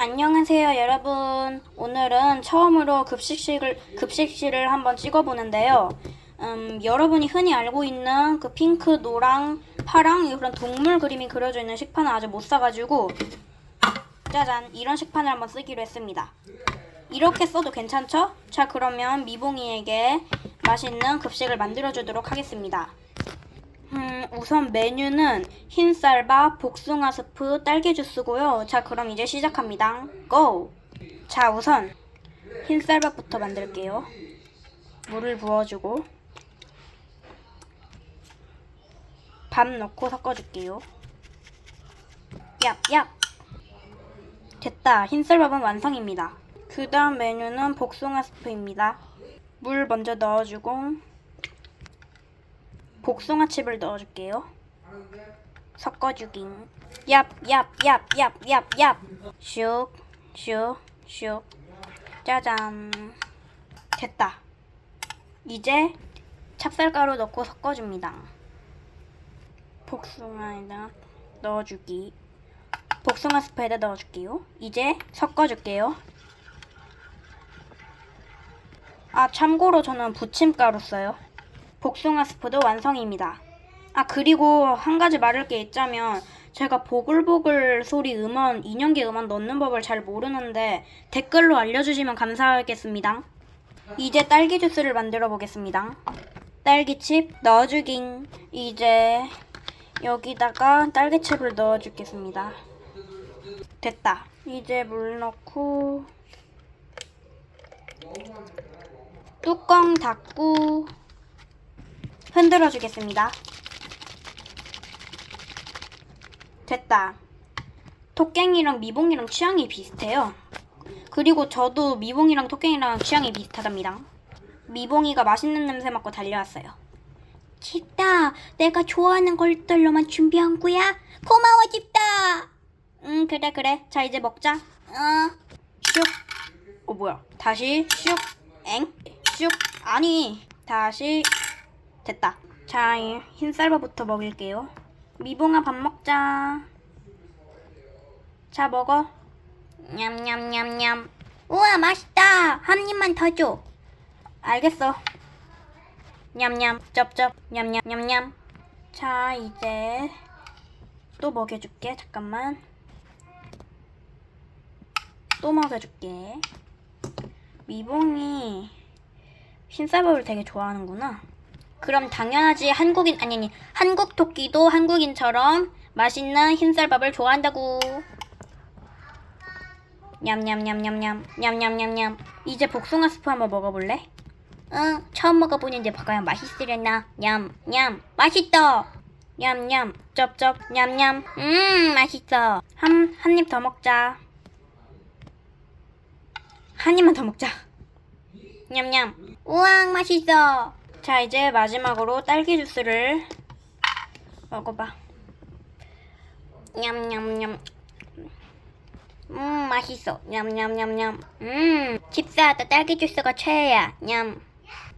안녕하세요, 여러분. 오늘은 처음으로 급식실을, 급식실을 한번 찍어보는데요. 음, 여러분이 흔히 알고 있는 그 핑크, 노랑, 파랑 이런 동물 그림이 그려져 있는 식판을 아직 못 사가지고 짜잔 이런 식판을 한번 쓰기로 했습니다. 이렇게 써도 괜찮죠? 자 그러면 미봉이에게 맛있는 급식을 만들어주도록 하겠습니다. 음, 우선 메뉴는 흰쌀밥, 복숭아 스프, 딸기 주스고요. 자, 그럼 이제 시작합니다. 고! 자, 우선 흰쌀밥부터 만들게요. 물을 부어주고 밥 넣고 섞어줄게요. 얍, 얍! 됐다. 흰쌀밥은 완성입니다. 그 다음 메뉴는 복숭아 스프입니다. 물 먼저 넣어주고 복숭아칩을 넣어줄게요. 섞어주기. 얍, 얍, 얍, 얍, 얍, 얍. 슉, 슉, 슉. 짜잔. 됐다. 이제 찹쌀가루 넣고 섞어줍니다. 복숭아에다 넣어주기. 복숭아 스프에다 넣어줄게요. 이제 섞어줄게요. 아, 참고로 저는 부침가루 써요. 복숭아 스프도 완성입니다. 아 그리고 한 가지 말할 게 있자면 제가 보글보글 소리 음원 인형계 음원 넣는 법을 잘 모르는데 댓글로 알려주시면 감사하겠습니다. 이제 딸기 주스를 만들어 보겠습니다. 딸기칩 넣어주긴 이제 여기다가 딸기칩을 넣어주겠습니다. 됐다. 이제 물 넣고 뚜껑 닫고 흔들어 주겠습니다. 됐다. 토깽이랑 미봉이랑 취향이 비슷해요. 그리고 저도 미봉이랑 토깽이랑 취향이 비슷하답니다. 미봉이가 맛있는 냄새 맡고 달려왔어요. 집다, 내가 좋아하는 것들로만 준비한 거야? 고마워, 집다! 응, 그래, 그래. 자, 이제 먹자. 어, 슉. 어, 뭐야. 다시 슉. 엥? 슉. 아니, 다시 됐다. 자, 이 흰쌀밥부터 먹을게요. 미봉아 밥 먹자. 자, 먹어. 냠냠냠냠. 우와, 맛있다. 한 입만 더 줘. 알겠어. 냠냠, 쩝쩝, 냠냠, 냠냠. 자, 이제 또 먹여줄게. 잠깐만. 또 먹여줄게. 미봉이 흰쌀밥을 되게 좋아하는구나. 그럼 당연하지. 한국인 아니 아니 한국 토끼도 한국인처럼 맛있는 흰쌀밥을 좋아한다고. 냠냠냠냠냠 냠냠냠냠. 이제 복숭아 스프 한번 먹어볼래? 응 처음 먹어보는데 과연 맛있으려나? 냠냠. 맛있다 냠냠. 쩝쩝. 냠냠. 음 맛있어. 한 한 입 더 먹자. 한 입만 더 먹자. 냠냠. 우왕 맛있어 자 이제 마지막으로 딸기 주스를 먹어봐. 냠냠냠. 음 맛있어. 냠냠냠냠. 음 집사하다 딸기 주스가 최애야. 냠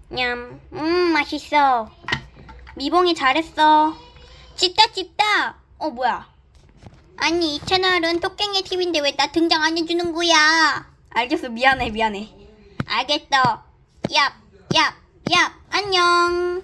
냠. 음 맛있어. 미봉이 잘했어. 찝다 찝다 어 뭐야? 아니 이 채널은 토깽이 TV인데 왜 나 등장 안 해주는 거야? 알겠어. 미안해 미안해. 알겠어. 얍 얍 얍 안녕